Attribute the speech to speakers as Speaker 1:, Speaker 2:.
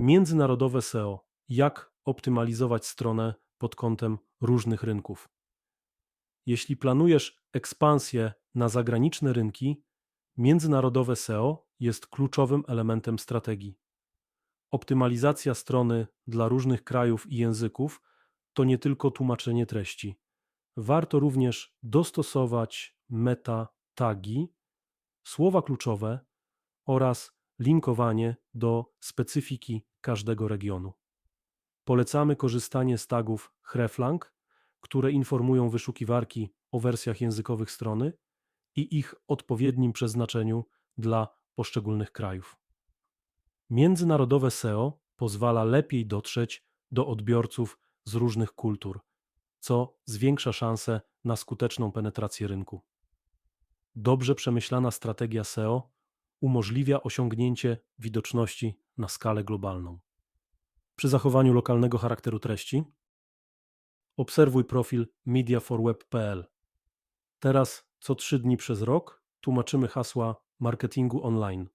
Speaker 1: Międzynarodowe SEO. Jak optymalizować stronę pod kątem różnych rynków? Jeśli planujesz ekspansję na zagraniczne rynki, międzynarodowe SEO jest kluczowym elementem strategii. Optymalizacja strony dla różnych krajów i języków to nie tylko tłumaczenie treści. Warto również dostosować meta tagi, słowa kluczowe oraz linkowanie do specyfiki każdego regionu. Polecamy korzystanie z tagów hreflang, które informują wyszukiwarki o wersjach językowych strony i ich odpowiednim przeznaczeniu dla poszczególnych krajów. Międzynarodowe SEO pozwala lepiej dotrzeć do odbiorców z różnych kultur, co zwiększa szanse na skuteczną penetrację rynku. Dobrze przemyślana strategia SEO umożliwia osiągnięcie widoczności na skalę globalną. Przy zachowaniu lokalnego charakteru treści, obserwuj profil mediaforweb.pl. Teraz co trzy dni przez rok tłumaczymy hasła marketingu online.